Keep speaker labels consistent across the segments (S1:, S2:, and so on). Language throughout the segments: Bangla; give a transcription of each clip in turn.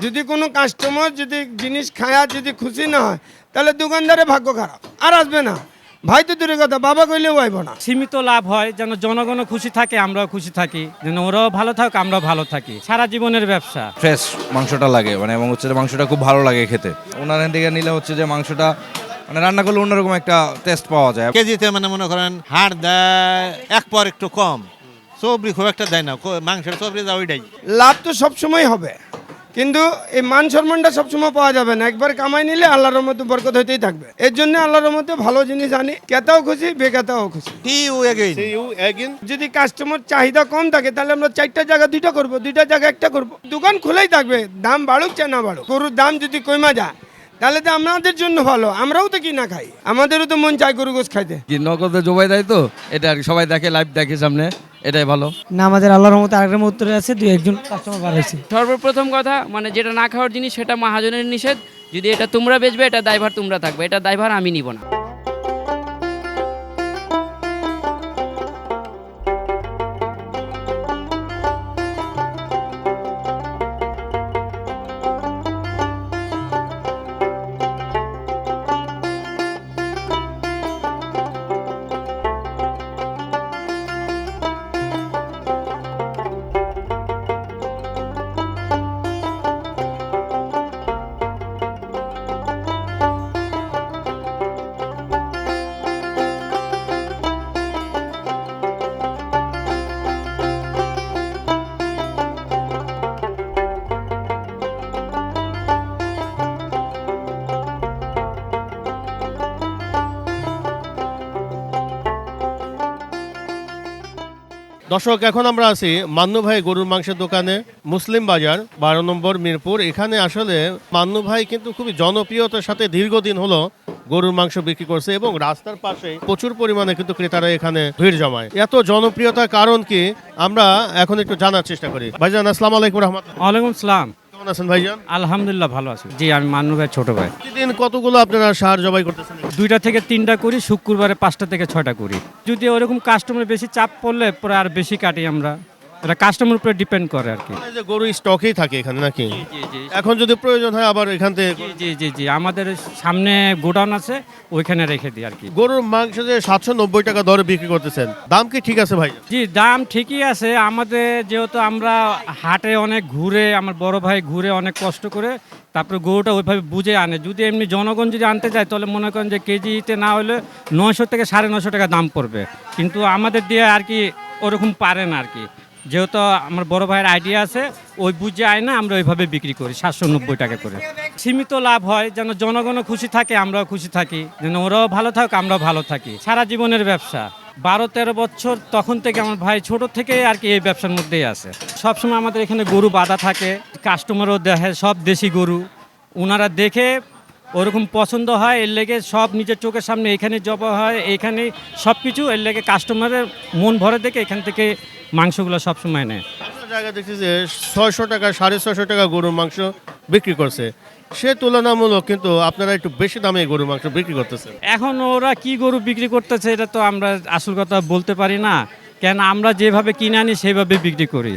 S1: যদি কোনো কাস্টমার যদি জিনিস খায়া যদি খুশি না হয় তাহলে দোকানদারের ভাগ্য খারাপ। আর আসবে না। ভাই তো দূরের কথা বাবা কইলেও আইব না।
S2: সীমিত লাভ হয় যেন জনগণও খুশি থাকে আমরাও খুশি থাকি। যেন ওরাও ভালো থাকুক আমরাও ভালো থাকি। সারা জীবনের ব্যবসা।
S3: ফ্রেশ মাংসটা লাগে মানে এবং হচ্ছে যে মাংসটা খুব ভালো লাগে খেতে। ওনার এখান থেকে নিলে হচ্ছে যে মাংসটা মানে রান্না করলে অন্যরকম একটা টেস্ট পাওয়া যায়।
S4: কেজিতে মানে মনে করেন হাড় দেয় এক পর একটু কম। সবরি খুব একটা দেয় না কো- মাংসের সবরি দেয় ওইটাই।
S1: লাভ তো সবসময় হবে। কিন্তু এই মান সম্মানটা সবসময় পাওয়া যাবে না। একবার কামাই নিলে আল্লাহর মতো বরকত হইতেই থাকবে। এর জন্য আল্লাহর মতো ভালো জিনিস আনি কেতাও খুশি বেকাতাও খুশি।
S4: টি ইউ এগেইন
S1: যদি কাস্টমার চাহিদা কম থাকে তাহলে আমরা চারটা জায়গা দুইটা করব দুইটা জায়গা একটা করব। দোকান খোলাই থাকবে দাম বাড়ুক চা না বাড়ুক। গরুর দাম যদি কমা যায় তাহলে তো আমাদের জন্য ভালো আমরাও তো কিনা খাই আমাদেরও তো মন চায় গরু গোস খাইতে।
S5: কি নগদে জবাই দেয় তো? এটা আর কি সবাই দেখে লাইভ দেখে সামনে এটাই ভালো।
S6: না আমাদের আল্লাহর মতো আগের উত্তরে আছে দুই একজন কাস্টমার বাড়াইছে
S7: সর্বপ্রথম কথা মানে যেটা না খাওয়ার জিনিস সেটা মহাজনের নিষেধ। যদি এটা তোমরা বেচবে এটা দায়ভার তোমরা থাকবে এটা দায়ভার আমি নিব না।
S8: দর্শক, এখন আমরা আছি মান্নু ভাই গরুর মাংসের দোকানে, মুসলিম বাজার, বারো নম্বর মিরপুর। এখানে আসলে মান্নু ভাই কিন্তু খুবই জনপ্রিয়তার সাথে দীর্ঘদিন হলো গরুর মাংস বিক্রি করছে এবং রাস্তার পাশে প্রচুর পরিমাণে কিন্তু ক্রেতারা এখানে ভিড় জমায়। এত জনপ্রিয়তার কারণ কি? আমরা এখন একটু জানার চেষ্টা করি। ভাইজান, আসসালাম আলাইকুম রহমতুল্লাহ।
S2: ওয়ালাইকুম সালাম।
S8: কেমন আছেন ভাইজান?
S2: আলহামদুলিল্লাহ ভালো আছি। জি আমি মান্নু ভাই ছোট ভাই।
S8: প্রতিদিন কতগুলো আপনারা সার জবাই করতেছেন?
S2: দুইটা থেকে তিনটা করি শুক্রবারে পাঁচটা থেকে ছয়টা করি। যদি ওরকম কাস্টমার বেশি চাপ পড়লে পরে আর বেশি কাটি আমরা। এটা কাস্টমার উপরে ডিপেন্ড করে আর কি।
S8: যে গরু স্টকেই থাকে এখানে নাকি? এখন যদি প্রয়োজন হয় আবার এখান থেকে
S2: জি জি জি জি। আমাদের সামনে গোডাউন আছে ওইখানে রেখে দিই আর কি।
S8: গরুর মাংস যে সাতশো নব্বই টাকা দরে বিক্রি করতেছেন দাম কি ঠিক আছে ভাই?
S2: জি দাম ঠিকই আছে। আমাদের যেহেতু আমরা হাটে অনেক ঘুরে আমার বড় ভাই ঘুরে অনেক কষ্ট করে তারপরে গরুটা ওইভাবে বুঝে আনে। যদি এমনি জনগণ যদি আনতে যায় তাহলে মনে করেন যে কেজিতে না হলে নয়শো থেকে সাড়ে নশো টাকা দাম পড়বে। কিন্তু আমাদের দিয়ে আর কি ওরকম পারে না আর কি। যেহেতু আমার বড় ভাইয়ের আইডিয়া আছে, ওই বুঝে আয় না, আমরা ওইভাবে বিক্রি করি, সাতশো নব্বই টাকা করে। সীমিত লাভ হয়, যেন জনগণও খুশি থাকে, আমরাও খুশি থাকি। যেন ওরাও ভালো থাকুক আমরাও ভালো থাকি। সারা জীবনের ব্যবসা। বারো তেরো বছর তখন থেকে আমার ভাই ছোট থেকে আর কি এই ব্যবসার মধ্যেই আছে। সবসময় আমাদের এখানে গরু বাঁধা থাকে কাস্টমারও দেখে, সব দেশি গরু। ওনারা দেখে ওরকম পছন্দ হয় এর লেগে সব নিজের চোখের সামনে এখানে জবা হয় এখানে সব কিছু এর লেগে কাস্টমারের মন ভরে দেখে এখান থেকে মাংসগুলো সবসময় নেয়।
S8: জায়গা দেখছি যে ছয়শো টাকা সাড়ে ছয়শো টাকা গরুর মাংস বিক্রি করছে। সে তুলনামূলক কিন্তু আপনারা একটু বেশি দামে গরুর মাংস বিক্রি করতেছেন।
S2: এখন ওরা কি গরু বিক্রি করতেছে এটা তো আমরা আসল কথা বলতে পারি না। কেন আমরা যেভাবে কিনে আনি সেভাবে বিক্রি করি।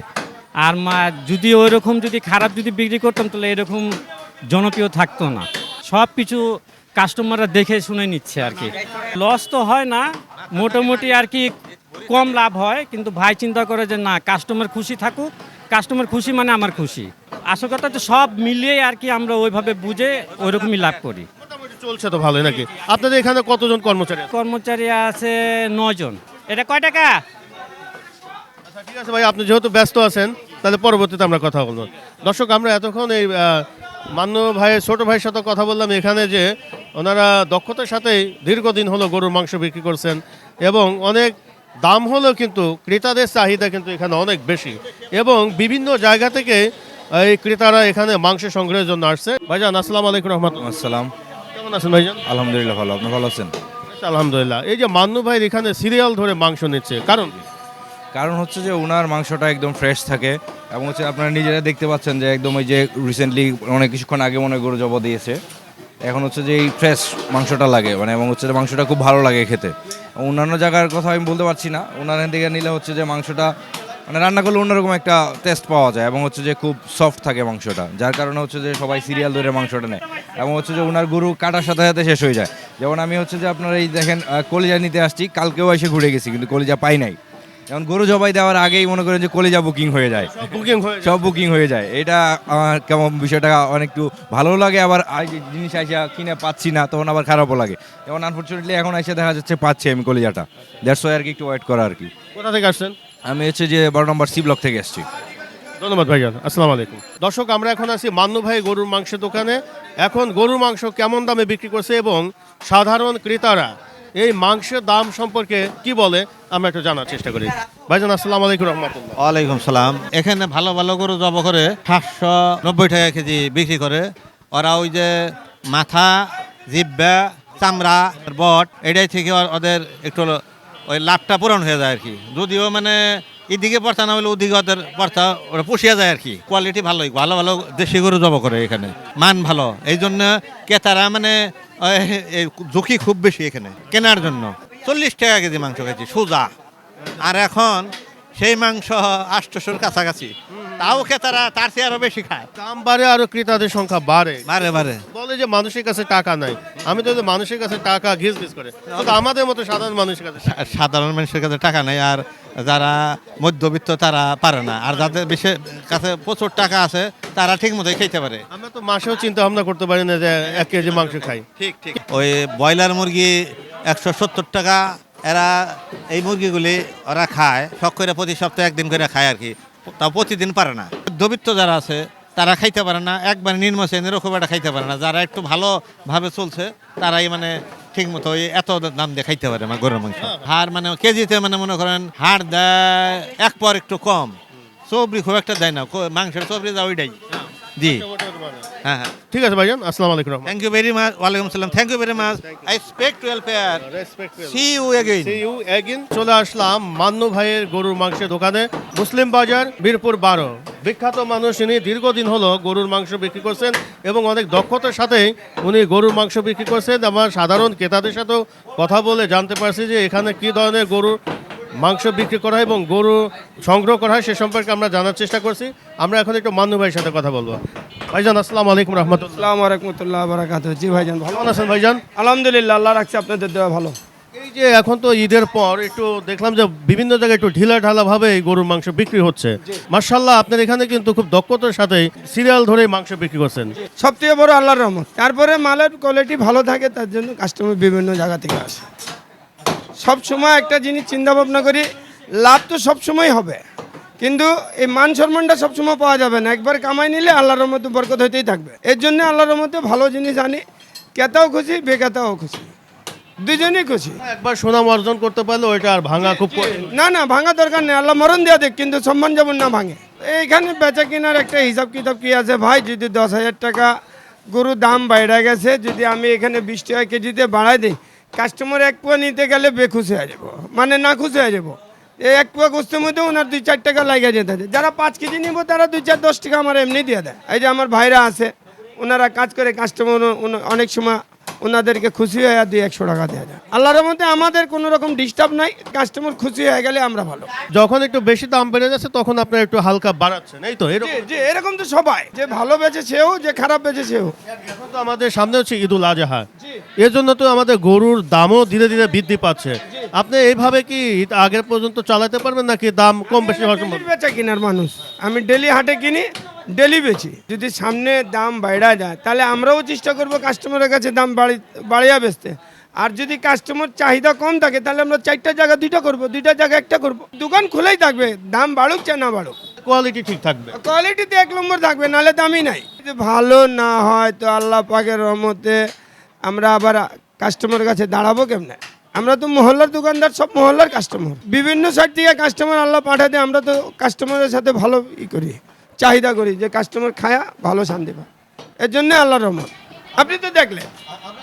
S2: আর মা যদি ওইরকম যদি খারাপ যদি বিক্রি করতাম তাহলে এরকম জনপ্রিয় থাকতো না। সব কিছু কাস্টমাররা দেখে শুনে নিচ্ছে আর কি। লস তো হয় না মোটামুটি আর কি কম লাভ হয় কিন্তু ভাই চিন্তা করে যে না কাস্টমার খুশি থাকুক কাস্টমার খুশি মানে আমার খুশি। আসল কথা তো সব মিলিয়ে আর কি আমরা ওইভাবে বুঝে ওইরকমই লাভ করি।
S8: চলছে তো ভালোই নাকি? আপনাদের এখানে কতজন কর্মচারী
S2: কর্মচারী আছে নজন এটা কয় টাকা?
S8: আচ্ছা ঠিক আছে ভাই আপনি যেহেতু ব্যস্ত আছেন তাহলে পরবর্তীতে আমরা কথা বলব। দর্শক আমরা এতক্ষণ এই মান্য ভাইয়ের ছোট ভাইয়ের সাথে কথা বললাম এখানে যে ওনারা দক্ষতার সাথেই দীর্ঘদিন হলো গরুর মাংস বিক্রি করছেন এবং অনেক দাম হলেও কিন্তু ক্রেতাদের চাহিদা কিন্তু এখানে অনেক বেশি এবং বিভিন্ন জায়গা থেকে এই ক্রেতারা এখানে মাংস সংগ্রহের জন্য আসছে। ভাইজান আসসালামু আলাইকুম রহমতুল্লাহ
S3: আসসালাম।
S8: কেমন আছেন ভাইজান?
S3: আলহামদুলিল্লাহ ভালো। আপনি ভালো আছেন?
S8: আলহামদুলিল্লাহ। এই যে মান্নু ভাইয়ের এখানে সিরিয়াল ধরে মাংস নিচ্ছে। কারণ?
S3: কারণ হচ্ছে যে ওনার মাংসটা একদম ফ্রেশ থাকে এবং হচ্ছে আপনারা নিজেরা দেখতে পাচ্ছেন যে একদম ওই যে রিসেন্টলি অনেক কিছুক্ষণ আগে মনে গরু জবা দিয়েছে। এখন হচ্ছে যে এই ফ্রেশ মাংসটা লাগে মানে এবং হচ্ছে যে মাংসটা খুব ভালো লাগে খেতে। অন্যান্য জায়গার কথা আমি বলতে পারছি না ওনার এখান থেকে নিলে হচ্ছে যে মাংসটা মানে রান্না করলে অন্যরকম একটা টেস্ট পাওয়া যায় এবং হচ্ছে যে খুব সফট থাকে মাংসটা, যার কারণে হচ্ছে যে সবাই সিরিয়াল ধরে মাংসটা নেয়। এবং হচ্ছে যে ওনার গরু কাটার সাথে সাথে শেষ হয়ে যায়। যেমন আমি হচ্ছে যে আপনার এই দেখেন কলিজা নিতে আসছি, কালকেও এসে ঘুরে গেছি, কিন্তু কলিজা পাই নাই। যেমন গরু জবাই দেওয়ার আগেই মনে করেন যে কলিজা বুকিং হয়ে যায়।
S8: বুকিং হয়ে
S3: সব বুকিং হয়ে যায়। এটা আমার কেমন বিষয়টা অনেক একটু ভালো লাগে আবার জিনিস আইসা কিনে পাচ্ছি না তখন আবার খারাপও লাগে। যেমন আনফর্চুনেটলি এখন এসে দেখা যাচ্ছে পাচ্ছি আমি কলিজাটা। ওয়াই আর কি একটু ওয়েট করা আর কি।
S8: কোথা থেকে আসছেন?
S3: আমি হচ্ছে যে বারো নম্বর সি ব্লক থেকে এসেছি।
S8: ধন্যবাদ ভাইজান আসসালামু আলাইকুম। দর্শক আমরা এখন আছি মান্নু ভাই গরুর মাংসের দোকানে। এখন গরুর মাংস কেমন দামে বিক্রি করছে এবং সাধারণ ক্রেতারা এই মাংসের দাম সম্পর্কে কি বলে, আমরা একটু জানার চেষ্টা করি। ভাইজান, আসসালাম আলাইকুম রহমতুল্লাহ।
S4: ওয়ালাইকুম সালাম। এখানে ভালো ভালো গরু জব করে সাতশো নব্বই টাকা কেজি বিক্রি করে। ওরা ওই যে মাথা, জিব্বা, চামড়া, বট, এটাই থেকে ওদের একটু ওই লাভটা পূরণ হয়ে যায় আর কি। যদিও মানে এদিকে পড়তা না হলে ওদিকে ওদের পড়তা, ওরা পুষিয়া যায় আর কি। কোয়ালিটি ভালোই, ভালো ভালো দেশি গরু জব করে এখানে। মান ভালো। এই জন্য ক্রেতারা মানে ঝুঁকি খুব বেশি এখানে, কেনার জন্য। চল্লিশ টাকা কেজি মাংস খেয়েছি সোজা। আর এখন সেই মাংস আষ্টশোর কাছাকাছি। তাও খেতারা তার চেয়ে আরও বেশি খায়।
S8: দাম বাড়ে আরও ক্রেতাদের সংখ্যা বাড়ে।
S4: বারে বারে
S8: বলে যে মানুষের কাছে টাকা নাই। আমি তো মানুষের কাছে টাকা ঘিস ঘিস করে কিন্তু আমাদের মতো সাধারণ মানুষের কাছে
S4: সাধারণ মানুষের কাছে টাকা নেই আর যারা মধ্যবিত্ত তারা পারে না। আর যাদের বেশি কাছে প্রচুর টাকা আছে তারা ঠিক মতোই খেতে পারে।
S8: আমরা তো মাসেও চিন্তা ভাবনা করতে পারি না যে এক কেজি মাংস খাই।
S4: ঠিক ঠিক। ওই ব্রয়লার মুরগি একশো সত্তর টাকা এরা এই মুরগিগুলি ওরা খায় শখ করে প্রতি সপ্তাহে একদিন করে খায় আর কি। তাও প্রতিদিন পারে না। মধ্যবিত্ত যারা আছে, তারা খাইতে পারে না। একবার নিম্ন শ্রেণীরও খুব একটা খাইতে পারে না। যারা একটু ভালোভাবে চলছে, তারাই মানে ঠিক মতো এত দাম দিয়ে খাইতে পারে আমার গরুর মাংস। হাড় মানে কেজিতে মানে মনে করেন হাড় দেয়, এক পর একটু কম। চবরি খুব একটা দেয় না। মাংসের চবরি যা ওইটাই। জি। হ্যাঁ হ্যাঁ।
S8: ঠিক আছে ভাইজান। আসসালামু আলাইকুম
S4: থ্যাংক ইউ ভেরি মাচ ওয়ালাইকুম সালাম। Thank you very much I expect welfare see you again
S8: See you again. চলে আসলাম মান্নু ভাইয়ের গরুর মাংসের দোকানে মুসলিম বাজার বীরপুর বারো। বিখ্যাত মানুষ ইনি দীর্ঘদিন হলো গরুর মাংস বিক্রি করছেন এবং অনেক দক্ষতার সাথে উনি গরুর মাংস বিক্রি করছেন। আমার সাধারণ ক্রেতাদের সাথেও কথা বলে জানতে পারছি যে এখানে কি ধরনের গরুর মাংস বিক্রি করা হয় এবং গরু সংগ্রহ করা হয় সে সম্পর্কে আমরা জানার চেষ্টা করছি। আমরা এখন একটু মান্নু ভাইয়ের সাথে কথা বলব। ভাইজান আসসালামু আলাইকুম রহমতুল্লাহ।
S1: রহমতুল্লাহ বারাকাত জি ভাইজান ভালো
S8: আছেন ভাইজান?
S1: আলহামদুলিল্লাহ আল্লাহ রাখছে আপনাদের দেওয়া ভালো।
S8: এই যে এখন তো ঈদের পর একটু দেখলাম যে বিভিন্ন জায়গায় একটু ঢিলা ঢালা ভাবে এই গরুর মাংস বিক্রি হচ্ছে। মার্শাল্লাহ আপনার এখানে কিন্তু খুব দক্ষতার সাথে সিরিয়াল ধরে মাংস বিক্রি করছেন।
S1: সবথেকে বড় আল্লাহর রহমত। তারপরে মালের কোয়ালিটি ভালো থাকে তার জন্য কাস্টমার বিভিন্ন জায়গা থেকে আসে। সব সময় একটা জিনিস চিন্তা ভাবনা করি লাভ তো সব সময় হবে। কিন্তু এই মান সম্মানটা সবসময় পাওয়া যাবে না। একবার কামাই নিলে আল্লাহর রহমতে বরকত হইতেই থাকবে। এর জন্য আল্লাহর রহমতে ভালো জিনিস আনি ক্রেতাও খুশি বেকাতাও খুশি। দুজনেই খুশি।
S8: একবার সুনাম অর্জন করতে পারলে ওইটা আর ভাঙা খুব
S1: না না ভাঙা দরকার নেই। আল্লাহ মরণ দেওয়া দেখ কিন্তু সম্মান যেমন না ভাঙে। এইখানে বেচা কেনার একটা হিসাব কিতাব কি আছে? ভাই যদি দশ হাজার টাকা গরুর দাম বাইরে গেছে যদি আমি এখানে বিশ টাকা কেজিতে বাড়াই দিই কাস্টমার এক পোয়া নিতে গেলে বেখুশি হয়ে যাব। মানে না খুশি হয়ে যাব। এই এক পোয়া গোস্তের মধ্যে ওনার দুই চার টাকা লাগিয়ে যেতে দেয়। যারা পাঁচ কেজি নিবো তারা দুই চার দশ টাকা আমার এমনি দিয়ে দেয়। এই যে আমার ভাইরা আছে ওনারা কাজ করে কাস্টমার অনেক সময় ওনাদেরকে খুশি হয়ে দুই একশো টাকা দেওয়া যায় আল্লাহর মধ্যে আমাদের কোনো রকম ডিস্টার্ব নাই কাস্টমার খুশি হয়ে গেলে আমরা ভালো।
S8: যখন একটু বেশি দাম বেড়ে যাচ্ছে তখন আপনার একটু হালকা বাড়াচ্ছেন। এই তো
S1: জি এরকম তো সবাই। যে ভালো বেচে সেও যে খারাপ বেচে সেও।
S8: এখন তো আমাদের সামনে হচ্ছে ঈদুল আজহা। এর জন্য তো আমাদের গরুর দামও ধীরে ধীরে বৃদ্ধি পাচ্ছে। আপনি এইভাবে কি আগের পর্যন্ত চালাতে পারবেন নাকি দাম কম বেশি হওয়ার সম্ভব
S1: বেচা কিনার মানুষ। আমি ডেলি হাটে কিনি ডেলি বেচি। যদি সামনে দাম বাইরা যায় তাহলে আমরাও চেষ্টা করব কাস্টমারের কাছে দাম বাড়ি বাড়িয়া বেচতে। আর যদি কাস্টমার চাহিদা কম থাকে তাহলে আমরা চারটা জায়গা দুইটা করব দুইটা জায়গা একটা করব। দোকান খোলাই থাকবে দাম বাড়ুক চা না বাড়ুক।
S8: কোয়ালিটি ঠিক থাকবে।
S1: কোয়ালিটিতে এক নম্বর থাকবে নাহলে দামই নাই। যদি ভালো না হয় তো আল্লাহ পাকের রহমতে আমরা আবার কাস্টমারের কাছে দাঁড়াবো কেমনে? আমরা তো মহল্লার দোকানদার সব মহল্লার কাস্টমার বিভিন্ন সাইড থেকে কাস্টমার আল্লাহ পাঠাতে আমরা তো কাস্টমারের সাথে ভালো ই করি চাহিদা করি যে কাস্টমার খায়া ভালো শান্তি পায়। এর জন্য আল্লাহ রহমান আপনি তো দেখলেন।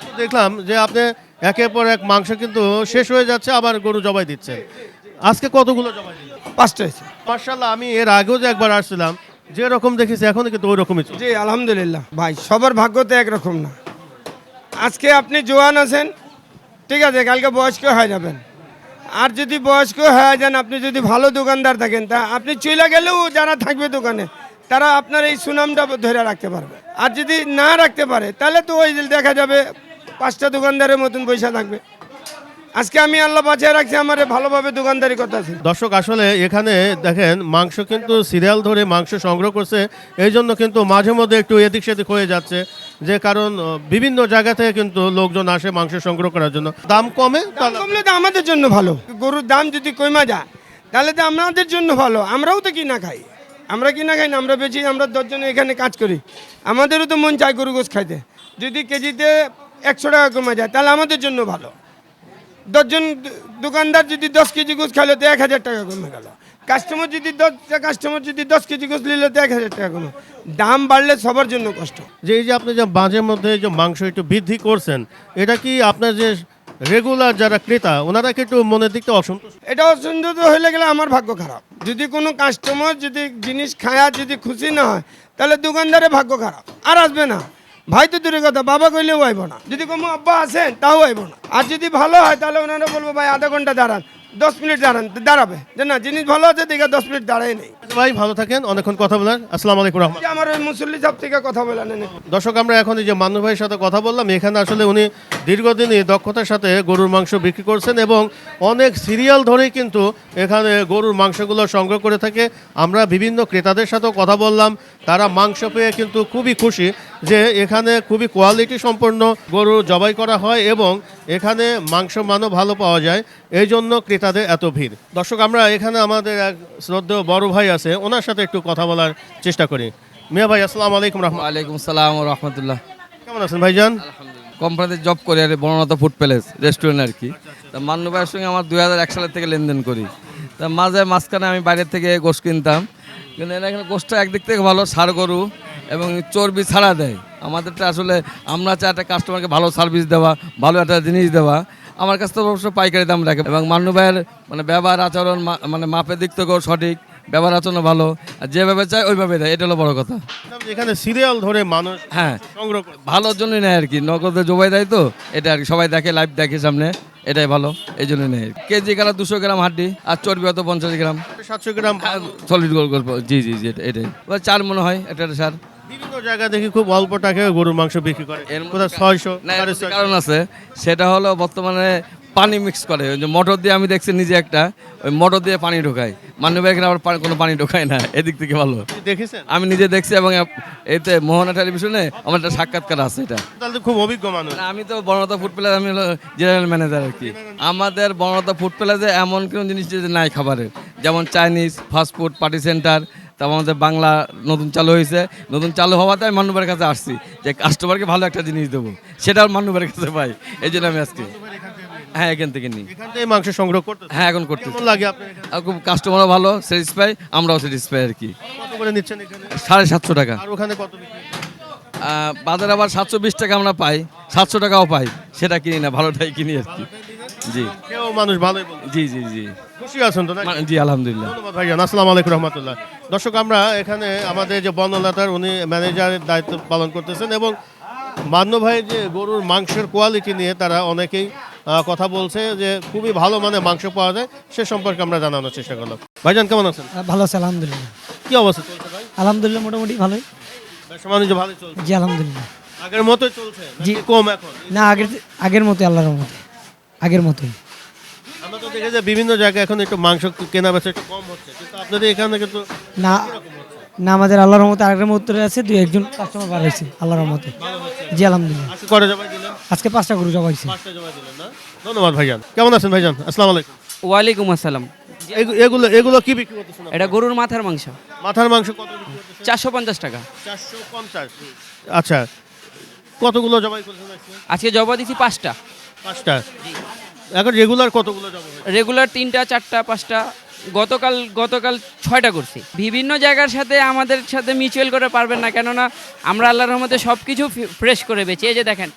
S8: তো দেখলাম যে আপনি একের পর এক মাংস কিন্তু শেষ হয়ে যাচ্ছে আবার গরু জবাই দিচ্ছেন। আজকে কতগুলো জবাই দিচ্ছেন
S1: পাঁচটা হয়েছে।
S8: মার্শাল্লাহ আমি এর আগেও যে একবার আসছিলাম যে রকম দেখেছি এখন কিন্তু ওই রকমই।
S1: জি আলহামদুলিল্লাহ। ভাই সবার ভাগ্য তো একরকম না। আজকে আপনি জোয়ান আছেন, ঠিক আছে, কালকে বয়স্ক হয়ে যাবেন। আর যদি বয়স্ক হয়ে যান, আপনি যদি ভালো দোকানদার থাকেন, তা আপনি চলে গেলেও যারা থাকবে দোকানে, তারা আপনার এই সুনামটা ধরে রাখতে পারবে। আর যদি না রাখতে পারে, তাহলে তো ওই দেখা যাবে, পাঁচটা দোকানদারের মতন পয়সা থাকবে। আজকে আমি আল্লাহ বাঁচিয়ে রাখছি আমার ভালোভাবে দোকানদারি আছে
S8: দর্শক আসলে এখানে দেখেন মাংস কিন্তু সিরিয়াল ধরে মাংস সংগ্রহ করছে এই জন্য কিন্তু মাঝে মধ্যে একটু এদিক সেদিক হয়ে যাচ্ছে যে কারণ বিভিন্ন জায়গা থেকে কিন্তু লোকজন আসে মাংস সংগ্রহ করার জন্য। দাম কমে?
S1: দাম কমলে তো আমাদের জন্য ভালো। গরুর দাম যদি কমা যায় তাহলে তো আমাদের জন্য ভালো। আমরাও তো কিনা খাই। আমরা কিনা খাই না আমরা বেশি আমরা দশজন এখানে কাজ করি। আমাদেরও তো মন চায় গরু গোস খাইতে। যদি কেজিতে একশো টাকা কমে যায় তাহলে আমাদের জন্য ভালো। দশজন দোকানদার যদি দশ কেজি গোস খাইলো তো এক হাজার টাকা কমে গেল। কাস্টমার যদি দশটা কাস্টমার যদি দশ কেজি গোস নিল তো এক হাজার টাকা কমে দাম বাড়লে সবার জন্য কষ্ট।
S8: যে এই যে আপনি যে মাঝে মধ্যে যে মাংস একটু বৃদ্ধি করছেন এটা কি আপনার যে রেগুলার যারা ক্রেতা ওনারা কি একটু মনের দিকটা অসন্তুষ্ট?
S1: এটা অসুন্দর হইলে গেলে আমার ভাগ্য খারাপ। যদি কোনো কাস্টমার যদি জিনিস খায়া যদি খুশি না হয় তাহলে দোকানদারের ভাগ্য খারাপ। আর আসবে না। ভাই তো দূরের কথা বাবা কইলেও আইব না। যদি কোনো আব্বা আসেন তাও আইব না। আর যদি ভালো হয় তাহলে ওনারা বলব ভাই আধা ঘণ্টা দাঁড়ান দশ মিনিট দাঁড়ান দাঁড়াবে। যে না জিনিস ভালো আছে দেখে দশ মিনিট দাঁড়াই নেই।
S8: ভাই ভালো থাকেন অনেকক্ষণ কথা বলেন আসসালামু আলাইকুম রহমান
S1: আমার ওই মুসল্লি সাহেব থেকে কথা বলে নেন
S8: দর্শক আমরা এখন এই যে মান্নু ভাইয়ের সাথে কথা বললাম এখানে আসলে উনি দীর্ঘদিনই দক্ষতার সাথে গরুর মাংস বিক্রি করছেন এবং অনেক সিরিয়াল ধরেই কিন্তু এখানে গরুর মাংসগুলো সংগ্রহ করে থাকে। আমরা বিভিন্ন ক্রেতাদের সাথেও কথা বললাম তারা মাংস পেয়ে কিন্তু খুবই খুশি যে এখানে খুবই কোয়ালিটি সম্পন্ন গরু জবাই করা হয় এবং এখানে মাংস মানও ভালো পাওয়া যায়। এই জন্য ক্রেতাদের এত ভিড়। দর্শক আমরা এখানে আমাদের এক শ্রদ্ধেয় বড় ভাই আছে ওনার সাথে একটু কথা বলার চেষ্টা করি। মিয়া ভাই আসসালামু আলাইকুম রহমান
S5: ওয়ালাইকুম সালাম রহমতুল্লাহ।
S8: কেমন আছেন ভাইজান?
S5: কোম্পানিতে জব করি আর বনলতা ফুড প্যালেস রেস্টুরেন্ট আর কি। তা মান্নু ভাইয়ের সঙ্গে আমার দুই হাজার এক সালের থেকে লেনদেন করি। তা মাঝে মাঝখানে আমি বাইরের থেকে গোশ কিনতাম। কিন্তু এরা এখানে গোশটা একদিক থেকে ভালো সার গরু এবং চর্বি ছাড়া দেয়। আমাদেরটা আসলে আমরা চাই একটা কাস্টমারকে ভালো সার্ভিস দেওয়া ভালো একটা জিনিস দেওয়া। আমার কাছ থেকে অবশ্য পাইকারি দাম রাখে। এবং মান্নু ভাইয়ের মানে ব্যবহার আচরণ মানে মাপের দিক থেকেও সঠিক ব্যবহার আচরণ ভালো। আর যেভাবে চাই ওইভাবে দেয় এটা হলো বড় কথা।
S8: এখানে সিরিয়াল ধরে মানুষ
S5: হ্যাঁ
S8: সংগ্রহ
S5: ভালোর জন্যই নেয় আর কি। নগদে জবাই দেয় তো এটা আর কি। সবাই দেখে লাইভ দেখে সামনে। এটাই ভালো এই জন্য নেই। কেজি কালা দুশো গ্রাম হাড্ডি আর চর্বি হয়তো পঞ্চাশ গ্রাম।
S8: সাতশো গ্রাম
S5: সলিড গোল গল্প জি জি জি এটা- এটাই। চার মনে হয় এটা সার।
S8: বিভিন্ন জায়গা দেখি খুব অল্প টাকায় গরুর মাংস বিক্রি করে।
S5: এর
S8: কোথাও ছয়শো।
S5: কারণ আছে সেটা হলো বর্তমানে পানি মিক্স করে। ওই যে মোটর দিয়ে আমি দেখছি নিজে একটা ওই মোটর দিয়ে পানি ঢোকায়। মান্যবে এখানে আবার কোনো পানি ঢোকায় না এদিক থেকে ভালো।
S8: দেখেছেন?
S5: আমি নিজে দেখছি এবং এতে মোহনা টেলিভিশনে আমার একটা সাক্ষাৎকার আছে এটা।
S8: তাহলে খুব অভিজ্ঞ মানুষ।
S5: আমি তো বনলতা ফুড প্যালেস আমি হলো জেনারেল ম্যানেজার আর কি। আমাদের বনলতা ফুড প্যালেসে এমন কোনো জিনিস যে নাই খাবারের। যেমন চাইনিজ ফাস্টফুড পার্টি সেন্টার তারপর আমাদের বাংলা নতুন চালু হয়েছে। নতুন চালু হওয়াতে আমি মান্নুবারের কাছে আসছি যে কাস্টমারকে ভালো একটা জিনিস দেবো। সেটা মান্নুবারের কাছে পাই। এই জন্য আমি আজকে হ্যাঁ এখান থেকে নিই।
S8: এখান থেকে মাংস সংগ্রহ করতে
S5: হ্যাঁ এখন করতেছি।
S8: কেমন লাগে আপনি এখানে?
S5: আর খুব কাস্টমারও ভালো স্যাটিসফাই আমরাও স্যাটিসফাই আর কি।
S8: কত করে নিচ্ছেন এখানে?
S5: সাড়ে সাতশো টাকা।
S8: আর ওখানে কত বিক্রি
S5: আহ, বাজারে আবার সাতশো বিশ টাকা আমরা পাই সাতশো টাকাও পাই সেটা কিনি না ভালোটাই কিনি আর কি। জি।
S8: কেউ মানুষ ভালোই
S5: জি জি জি।
S8: খুশি আছেন তো না
S5: মা- জি আলহামদুলিল্লাহ।
S8: ধন্যবাদ ভাইজান আসসালামু আলাইকুম রহমতুল্লাহ। দর্শক আমরা এখানে আমাদের যে বর্ণলতার উনি ম্যানেজারের দায়িত্ব পালন করতেছেন এবং মান্য ভাই যে গরুর মাংসের কোয়ালিটি নিয়ে তারা অনেকেই কথা বলছে যে খুবই ভালো মানে মাংস পাওয়া যায় সে সম্পর্কে আমরা জানানোর চেষ্টা করলাম। ভাইজান কেমন আছেন?
S6: ভালো আছে আলহামদুলিল্লাহ।
S8: কি অবস্থা চলছে ভাই?
S6: আলহামদুলিল্লাহ মোটামুটি ভালোই।
S8: ব্যবসা বাণিজ্য ভালোই চলছে।
S6: জি আলহামদুলিল্লাহ।
S8: আগের মতোই চলছে
S6: জি।
S8: কম এখন?
S6: না আগের আগের মতোই আল্লাহর মতে আগের মতোই।
S8: আমরা তো দেখে যে বিভিন্ন জায়গায় এখন একটু মাংস কেনা বেচা একটু কম হচ্ছে কিন্তু আপনাদের এখানে কিন্তু
S6: না না আমাদের আল্লাহর মতে আগের মতো আছে দুই একজন কাস্টমার বাড়াইছে আল্লাহর মতে জি আলহামদুলিল্লাহ।
S8: আজকে জবাই দিলেন?
S6: আজকে পাঁচটা গরু জবাইছে
S8: পাঁচটা জবাই দিলেন না? ধন্যবাদ ভাইজান। কেমন আছেন ভাইজান? আসসালামু আলাইকুম।
S7: ওয়ালাইকুম আসসালাম।
S8: এগু- এগুলো এগুলো কি বিক্রি করতেছেন
S7: এটা গরুর মাথার মাংস।
S8: মাথার মাংস কত বিক্রি
S7: চারশো পঞ্চাশ টাকা।
S8: চারশো পঞ্চাশ। আচ্ছা কতগুলো জবাই করছেন আজকে?
S7: জবা দিছি পাঁচটা।
S8: পাঁচটা। এখন রেগুলার কতগুলো জবাই
S7: রেগুলার তিনটা চারটা পাঁচটা। গতকাল গতকাল ছয়টা করছি। বিভিন্ন জায়গার সাথে আমাদের সাথে মিউচুয়াল করে পারবেন না, কেননা আমরা আল্লাহর রহমতে সব কিছু ফ্রেশ করে বেছি এই যে দেখেন,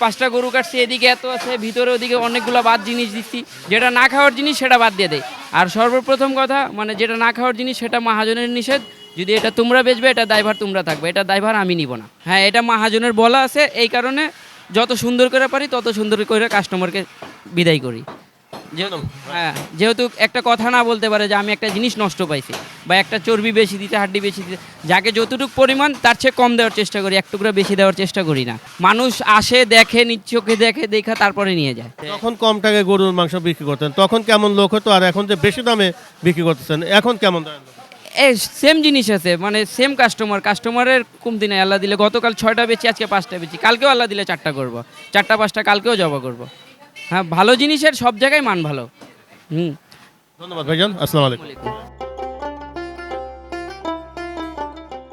S7: পাঁচটা গরু কাটছি, এদিকে এত আছে, ভিতরে ওদিকে অনেকগুলো বাদ জিনিস দিচ্ছি। যেটা না খাওয়ার জিনিস, সেটা বাদ দিয়ে দেয় আর সর্বপ্রথম কথা মানে যেটা না খাওয়ার জিনিস, সেটা মহাজনের নিষেধ। যদি এটা তোমরা বেচবে, এটা দায়ভার তোমরা থাকবে। এটা দায়ভার আমি নিব না। হ্যাঁ এটা মহাজনের বলা আছে, এই কারণে যত সুন্দর করে পারি, তত সুন্দর করে কাস্টমারকে বিদায় করি। হ্যাঁ যেহেতু একটা কথা না বলতে পারে যে আমি একটা জিনিস নষ্ট পাইছি বা একটা চর্বি বেশি দিতে হাড্ডি বেশি দিতে যাকে যতটুকু পরিমাণ তার চেয়ে কম দেওয়ার চেষ্টা করি এক টুকরা বেশি দেওয়ার চেষ্টা করি না। মানুষ আসে দেখে নিজ চোখে দেখে দেখা তারপরে নিয়ে যায়।
S8: তখন কম টাকায় গরুর মাংস বিক্রি করতেন তখন কেমন লোক হতো? আর এখন যে বেশি দামে বিক্রি করতেছেন এখন কেমন
S7: এ সেম জিনিস আছে মানে সেম কাস্টমার কাস্টমারের কমতি নেই আল্লাহ দিলে গতকাল ছয়টা বেচি আজকে পাঁচটা বেচি কালকেও আল্লাহ দিলে চারটা করব। চারটা পাঁচটা কালকেও জবা করব। হ্যাঁ ভালো জিনিসের সব জায়গায় মান ভালো। হুম।
S8: ধন্যবাদ ভাইজান আসসালামু আলাইকুম।